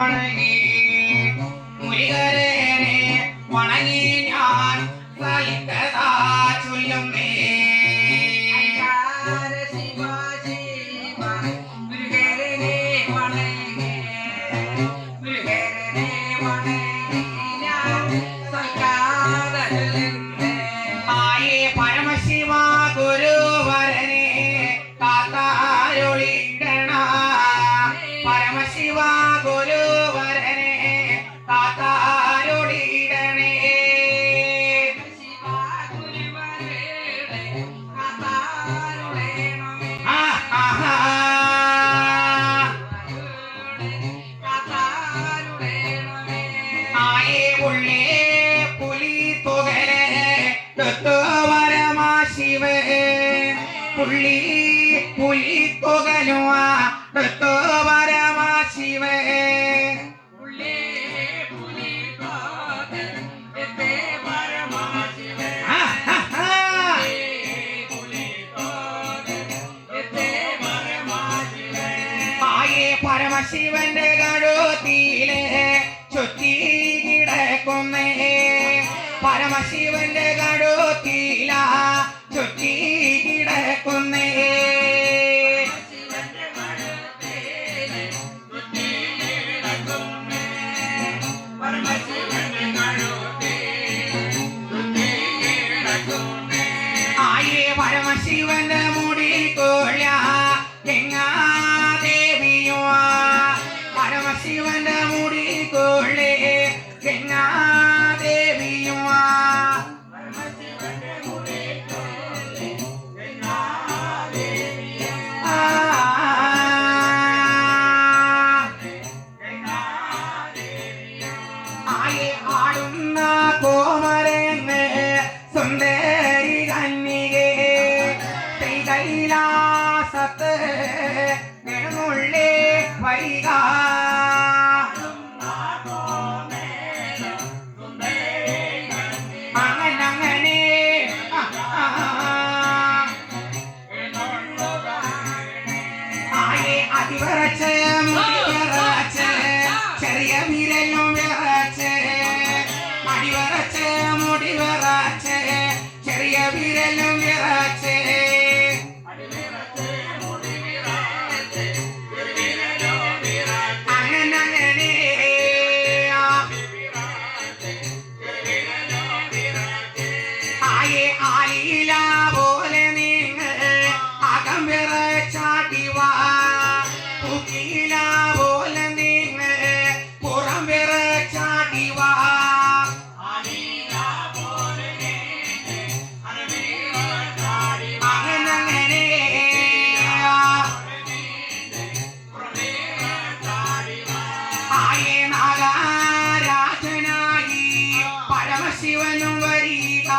வணங்கி முருகரே வணங்கி പുള്ളി പുലി പുകനുവാരമാ ശിവേ പരമശിവന്റെ കഴുത്തിയിലെ ചുറ്റി കിടക്കുന്നേ. പരമശിവന്റെ കഴുത്തിലാ ചുറ്റി കിടക്കുന്നേ. I Aki Verete. ജീവനും വരീടാ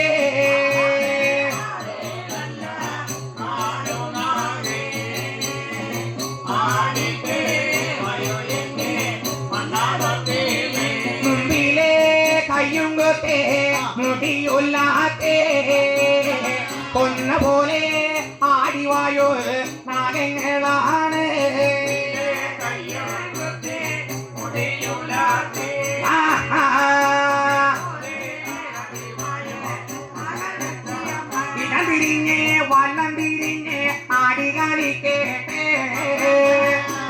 മയൂർ നാഗങ്ങളാണ് ഇടം തിരിഞ്ഞ് വള്ളം തിരിഞ്ഞ് ആടികളി കേട്ടേ.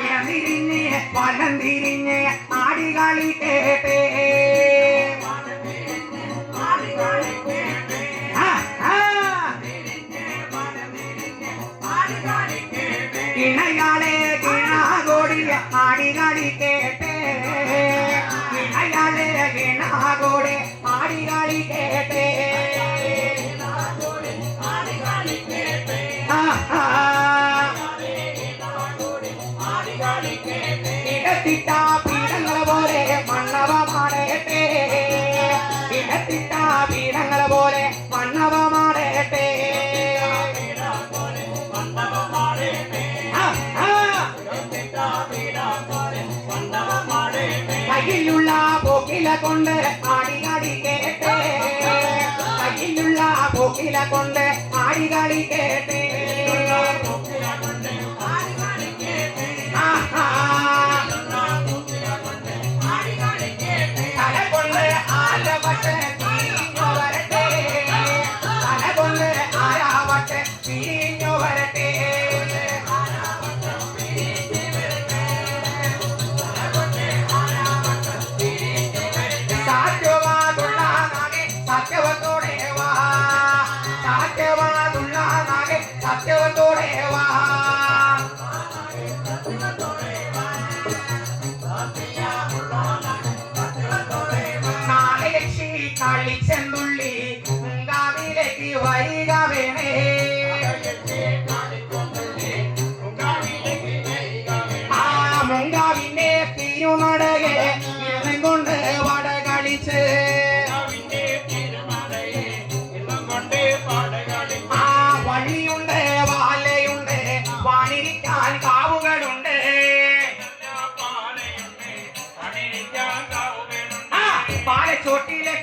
ഇടം തിരിഞ്ഞ് വള്ളം തിരിഞ്ഞ് ആടികളി കേട്ടേ. ಹಾಡಿ ಗಾಡಿ ಕೇಟೆ ಗಿಣಯಾಲೆಗೆ ನಾಗೋಡೆ ಹಾಡಿ ಗಾಡಿ ಕೇಟೆ ಗಿಡ ತಿಟ್ಟ மூக்கில கொண்டு ஆடிதாடி கேட்டேன். കളിച്ചെന്തുള്ളി മുങ്കാവിലേക്ക് വരിക വേണേ. ആ മുങ്കാവിന്റെ തിരുനടകെ കൊണ്ട് വട കളിച്ച് ആ വള്ളിയുണ്ട് വാലയുണ്ട് വാണിരിക്കാൻ കാവുകളുണ്ട്. ആ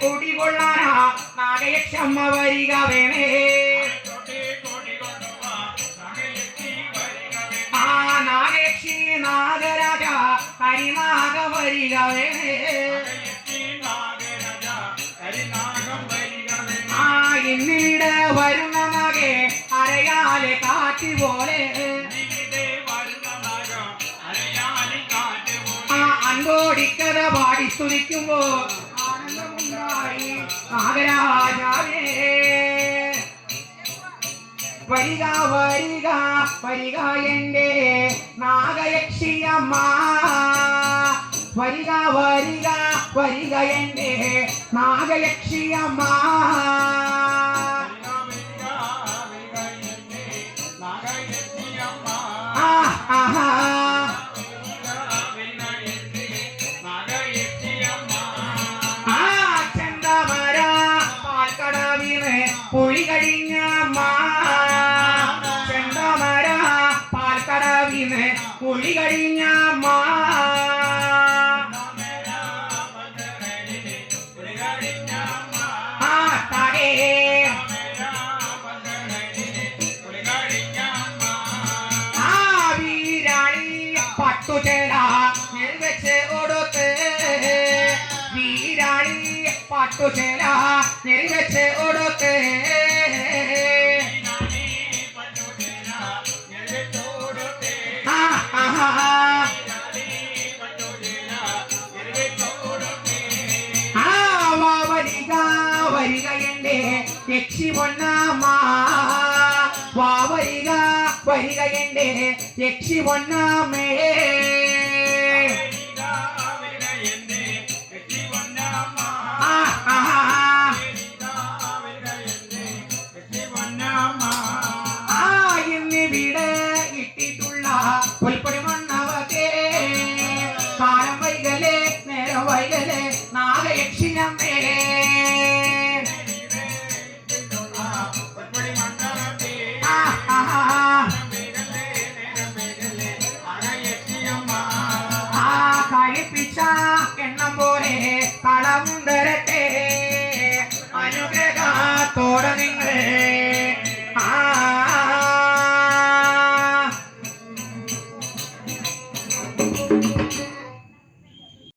പാലച്ചോട്ടിലെ കൊടി കൊള്ളാനാ നാഗയക്ഷമ്മ വരിക വേണേ. ആ നാഗയക്ഷി നാഗരാജ ഹരിനാഗ വരിക വേണേ. ആ ഇന്നിവിടെ വരുന്ന നാഗെ അരയാലെ കാറ്റ് പോലെ. ആ അൻപോടിക്കഥ പാടി സ്തുതിക്കുമ്പോ ആനന്ദമുണ്ടായി നാഗരാജാവേ വരിക വരിക വരിക എന്റെ നാഗയക്ഷിയമ്മ വരിക വരിക വരിക എന്റെ పట్టుచేల నెరివెచ్చే ఓడొత్తే వరిగా ఎండే తెచ్చి ఉన్నామా వావరిగా వరిగా ఎండే తెచ్చి ఉన్నామే